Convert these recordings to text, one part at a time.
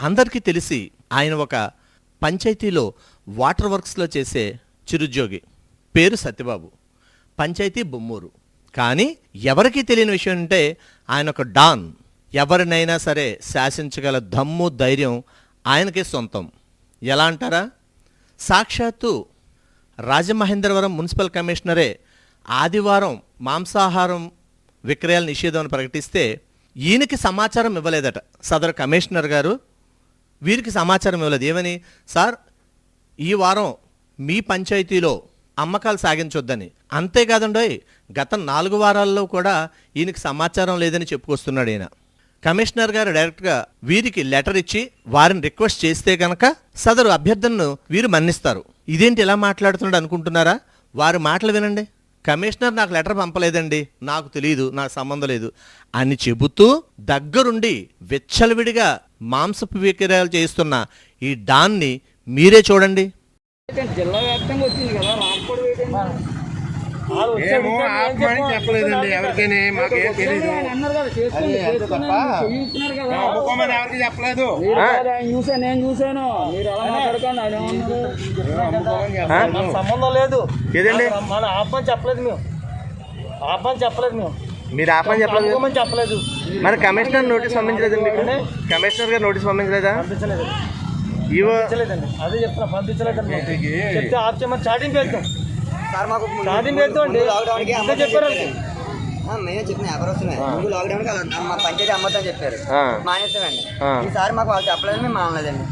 అందరికీ తెలిసి ఆయన ఒక పంచాయతీలో వాటర్ వర్క్స్లో చేసే చిరుద్యోగి. పేరు సత్యబాబు. పంచాయతీ బొమ్మూరు. కానీ ఎవరికీ తెలియని విషయం అంటే ఆయన ఒక డాన్. ఎవరినైనా సరే శాసించగల దమ్ము ధైర్యం ఆయనకే సొంతం. ఎలా అంటారా? సాక్షాత్తు రాజమహేంద్రవరం మున్సిపల్ కమిషనరే ఆదివారం మాంసాహారం విక్రయాల నిషేధం ప్రకటిస్తే ఈయనకి సమాచారం ఇవ్వలేదట సదరు కమిషనర్ గారు. వీరికి సమాచారం ఇవ్వలేదు. ఏమని? సార్ ఈ వారం మీ పంచాయతీలో అమ్మకాలు సాగించొద్దని. అంతేకాదండోయ్ గత నాలుగు వారాల్లో కూడా ఈయనకి సమాచారం లేదని చెప్పుకొస్తున్నాడు ఈయన. కమిషనర్ గారు డైరెక్ట్గా వీరికి లెటర్ ఇచ్చి వారిని రిక్వెస్ట్ చేస్తే కనుక సదరు అభ్యర్థనను వీరు మన్నిస్తారు. ఇదేంటి ఇలా మాట్లాడుతున్నాడు అనుకుంటున్నారా? వారి మాటలు వినండి. కమిషనర్ నాకు లెటర్ పంపలేదండి. నాకు తెలియదు నాకు సంబంధం లేదు అని చెబుతూ దగ్గరుండి విచ్చలవిడిగా మాంసపు విక్రయాలు చేస్తున్న ఈ డాన్ని మీరే చూడండి. జిల్లా వ్యాప్తంగా వచ్చింది కదా ఆపమని? చెప్పలేదండి ఎవరికైనా మాకేం ఎవరికి చెప్పలేదు. నేను చూసాను. సంబంధం లేదు. ఏదండి? మన ఆపని చెప్పలేదు మేము. ఆపని చెప్పలేదు మేము. మీరు ఆపని అనుకోమని చెప్పలేదు. మరి కమిషనర్ నోటీస్ పంపించలేదండి మీకు? కమిషనర్ గారు నోటీస్ పంపించలేదా? పంపించలేదు. ఇవో అదే చెప్తున్నా పంపించలేదండి. చెప్తే చాటింగ్ చాటింగ్ అండి. చెప్పారు మేమే చెప్పిన ఎవరు వస్తున్నాయి. ముందు లాక్డౌన్ మా పంచాయతీ అమ్మద్దని చెప్పారు. ఆ. ఈసారి మాకు వాళ్ళు చెప్పలేదు మేము మానలేదండి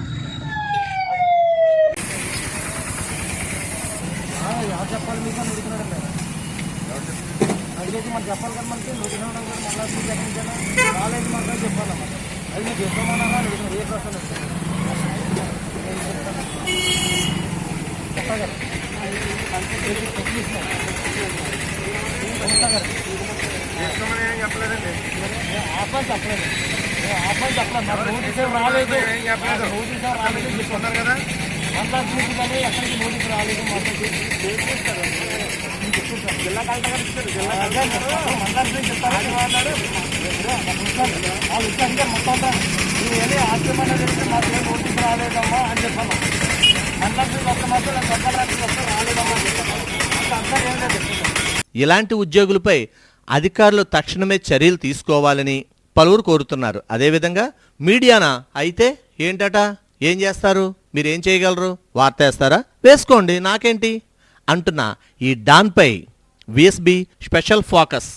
చెప్పాలి మీకు అని అడుగుతున్నాడండి అడిగేసి మనకి చెప్పాలి కదా మనకి నూటిలో మళ్ళీ రాలేదు మాత్రం చెప్పాలన్నమాట అది మీకు చెప్పమన్నా అడుగుతున్నారు ఏ ప్రశ్న చెప్పలేదండి ఆపని చెప్పలేదు. ఆపని చెప్పలేదు. రాలేదు. రాలేదు. చూసుకున్నారు కదా మండలం నుంచి కానీ ఎక్కడికి నోటీస్ రాలేదు మాకు జిల్లా కలెక్టర్ గారు ఇచ్చారు జిల్లా కలెక్టర్ మండలం నుంచి ఇస్తారు వాళ్ళు ఇచ్చారు మొత్తం అంతా నువ్వు వెళ్ళి ఆశ్రమం తెలిసి మాకు ఏం నోటీస్ రాలేదమ్మా అని చెప్పాను. మండలం నుంచి ఒక్క మాత్రం నాకు ఒక్క రాత్రి ఒక్క రాలేదమ్మా అని చెప్పాను. అంత అర్థం ఏం లేదు. ఇలాంటి ఉద్యోగులపై అధికారులు తక్షణమే చర్యలు తీసుకోవాలని పలువురు కోరుతున్నారు. అదేవిధంగా మీడియానా అయితే ఏంటట? ఏం చేస్తారు? మీరేం చేయగలరు? వార్త వేస్తారా వేసుకోండి నాకేంటి? అంటున్నా ఈ డాన్పై VSB special focus.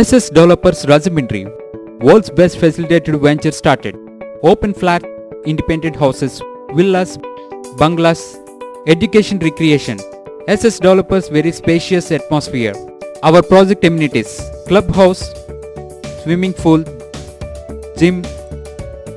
SS developers Rajahmundry world's best facilitated venture started. Open flat independent houses villas bungalows education recreation. SS developers very spacious atmosphere. Our project amenities club house swimming pool gym